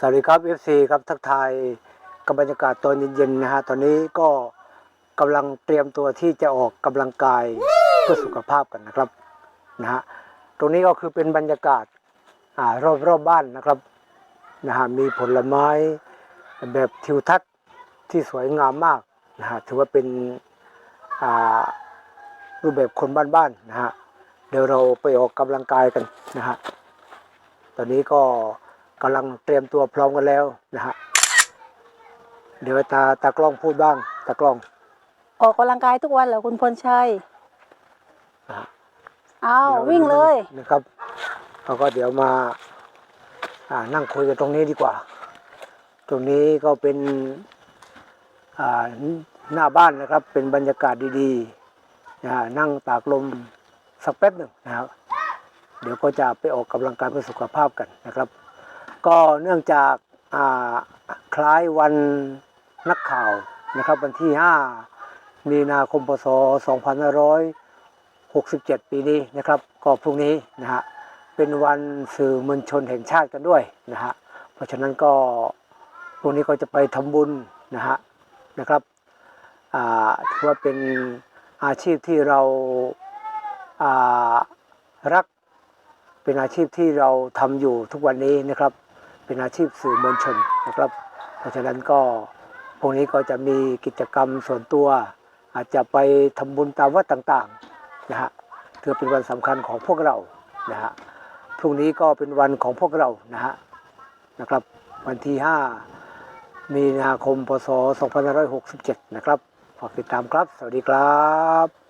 สวัสดีครับ FC ครับทักทายกับบรรยากาศตอนเย็นๆนะฮะตอนนี้ก็กำลังเตรียมตัวที่จะออกกำลังกายเพื่อสุขภาพกันนะครับนะฮะตรงนี้ก็คือเป็นบรรยากาศอ่ารอบรอบบ้านนะครับนะฮะมีผลไม้แบบทิวทัศน์ที่สวยงามมากนะฮะถือว่าเป็นอ่ารูปแบบคนบ้านๆนะฮะเดี๋ยวเราไปออกกำลังกายกันนะฮะตอนนี้ก็ กำลังเตรียมตัวพร้อมกันแล้วนะฮะเดี๋ยวตาตากล้องพูดบ้าง ตากล้องออกกำลังกายทุกวันเหรอคุณพลชัยนะฮะอ้าวดี๋วิ่งเลยนะครับเราก็เดี๋ยวมาอ่านั่งคุยกันตรงนี้ดีกว่า ตรงนี้ก็เป็นอ่าหน้าบ้านนะครับ เป็นบรรยากาศดีๆนะฮะนั่งตากลมสักแป๊บหนึ่งนะครับเดี๋ยวก็จะไปออกกำลังกายเพื่อสุขภาพกันนะครับ ก็เนื่องจากาคล้ายวันนักข่าวนะครับวันที่ 5 มีนาคมพศ2567 ปีนี้นะครับก็พรุ่งนี้นะฮะเป็นวันสื่อมวลชนแห่งชาติกันด้วยนะฮะเพราะฉะนั้นก็พรุ่งนี้ก็จะไปทำบุญนะฮะนะครับอ่าถือว่าเป็นอาชีพที่เราอ่ารักเป็นอาชีพที่เราทำอยู่ทุกวันนี้นะครับ เป็นอาชีพสื่อมวลชนนะครับ เพราะฉะนั้นก็พรุ่งนี้ก็จะมีกิจกรรมส่วนตัว อาจจะไปทำบุญตามวัดต่างๆนะฮะถือเป็นวันสำคัญของพวกเรานะฮะพรุ่งนี้ก็เป็นวันของพวกเรานะฮะนะครับ วันที่ 5 มีนาคมพศ2567 นะครับฝากติดตามครับ สวัสดีครับ